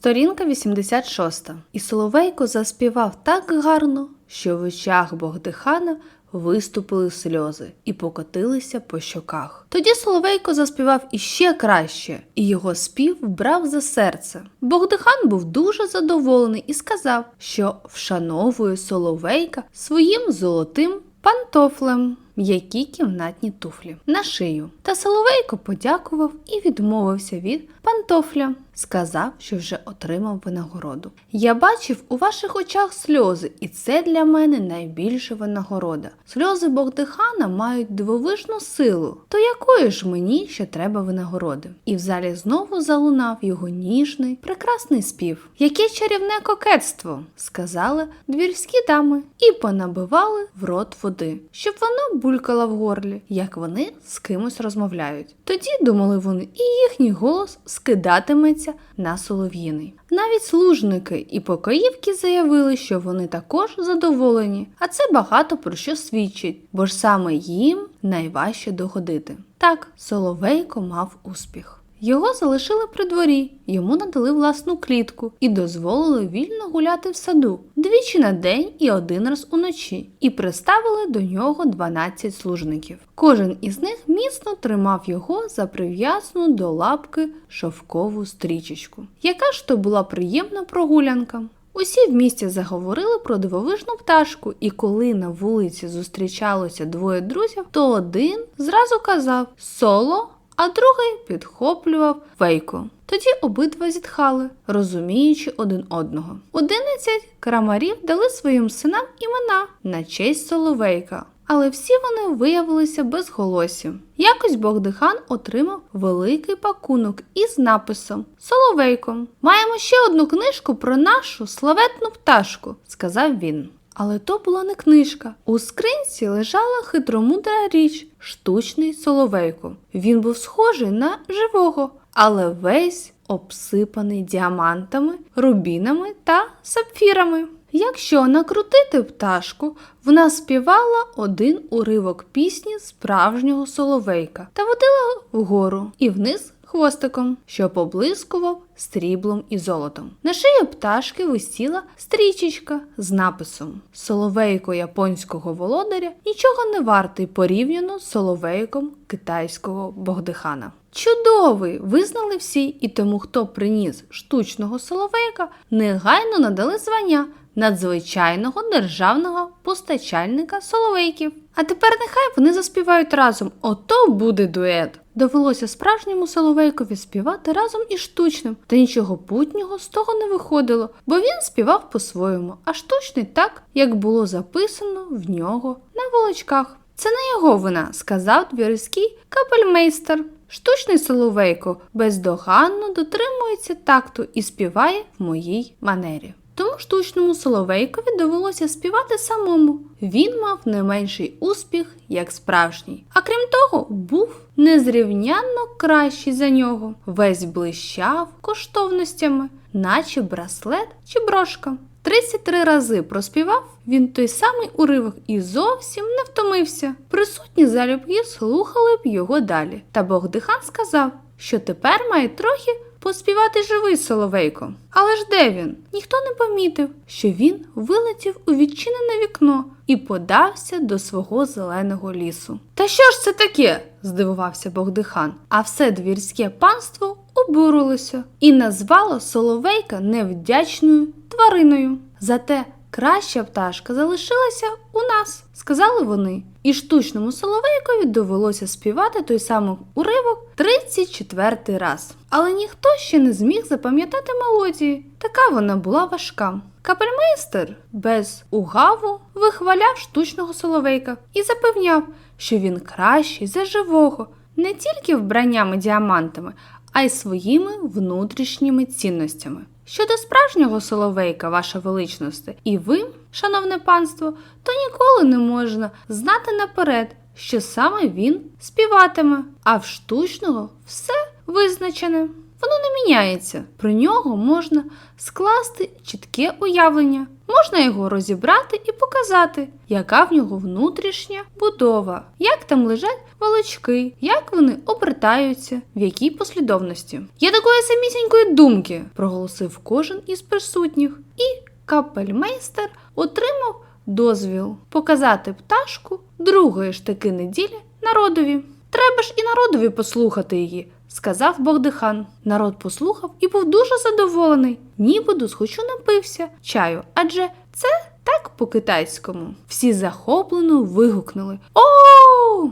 Сторінка 86. І Соловейко заспівав так гарно, що в очах Богдихана виступили сльози і покотилися по щоках. Тоді Соловейко заспівав іще краще, і його спів брав за серце. Богдихан був дуже задоволений і сказав, що вшановує Соловейка своїм золотим пантофлем. М'які кімнатні туфлі на шию. Та Соловейко подякував і відмовився від пантофля. Сказав, що вже отримав винагороду. Я бачив у ваших очах сльози, і це для мене найбільша винагорода. Сльози Богдихана мають дивовижну силу. То якої ж мені ще треба винагороди? І в залі знову залунав його ніжний, прекрасний спів. Яке чарівне кокетство, сказали двірські дами, і понабивали в рот води, щоб воно булькало в горлі, як вони з кимось розмовляють. Тоді думали вони, і їхній голос скидатиметься на солов'їний. Навіть служники і покоївки заявили, що вони також задоволені, а це багато про що свідчить, бо ж саме їм найважче догодити. Так, Соловейко мав успіх. Його залишили при дворі, йому надали власну клітку і дозволили вільно гуляти в саду двічі на день і один раз уночі, і приставили до нього 12 служників. Кожен із них міцно тримав його за прив'язану до лапки шовкову стрічечку. Яка ж то була приємна прогулянка? Усі в місті заговорили про дивовижну пташку, і коли на вулиці зустрічалося двоє друзів, то один зразу казав соло а другий підхоплював вейку. Тоді обидва зітхали, розуміючи один одного. Одинадцять крамарів дали своїм синам імена на честь Соловейка. Але всі вони виявилися безголосі. Якось Богдихан отримав великий пакунок із написом Соловейко. Маємо ще одну книжку про нашу славетну пташку, сказав він. Але то була не книжка. У скринці лежала хитромудра річ, штучний соловейко. Він був схожий на живого, але весь обсипаний діамантами, рубінами та сапфірами. Якщо накрутити пташку, вона співала один уривок пісні справжнього соловейка та водила вгору і вниз хвостиком, що поблискував стріблом і золотом. На шиї пташки висіла стрічечка з написом Соловейко японського володаря нічого не вартий порівняно з соловейком китайського Богдихана. Чудовий! Визнали всі, і тому, хто приніс штучного соловейка, негайно надали звання надзвичайного державного постачальника соловейків. А тепер нехай вони заспівають разом. Ото буде дует. Довелося справжньому соловейкові співати разом із штучним, та нічого путнього з того не виходило, бо він співав по-своєму, а штучний так, як було записано в нього на волочках. Це не його вина, сказав двірський капельмейстер. Штучний соловейко бездоганно дотримується такту і співає в моїй манері. Штучному соловейкові довелося співати самому. Він мав не менший успіх, як справжній. А крім того, був незрівнянно кращий за нього. Весь блищав коштовностями, наче браслет чи брошка. 33 рази проспівав він той самий уривок і зовсім не втомився. Присутні залюбки слухали б його далі. Та Богдихан сказав, що тепер має трохи поспівати живий соловейко. Але ж де він? Ніхто не помітив, що він вилетів у відчинене вікно і подався до свого зеленого лісу. Та що ж це таке? здивувався Богдихан, а все двірське панство обурилося і назвало соловейка невдячною твариною. Зате краща пташка залишилася у нас, сказали вони. І штучному соловейкові довелося співати той самий уривок 34 раз. Але ніхто ще не зміг запам'ятати мелодії. Така вона була важка. Капельмейстер без угаву вихваляв штучного соловейка і запевняв, що він кращий за живого, не тільки вбраннями діамантами, а й своїми внутрішніми цінностями. Щодо справжнього соловейка, ваша величність, і ви, шановне панство, то ніколи не можна знати наперед, що саме він співатиме, а в штучного все визначене. Воно не міняється. Про нього можна скласти чітке уявлення. Можна його розібрати і показати, яка в нього внутрішня будова, як там лежать волочки, як вони обертаються, в якій послідовності. Я такої самісінької думки, проголосив кожен із присутніх, і капельмейстер отримав дозвіл показати пташку другої ж таки неділі народові. Треба ж і народові послухати її, сказав Богдихан. Народ послухав і був дуже задоволений, ніби досхочу напився чаю, адже це так по-китайському. Всі захоплено вигукнули О!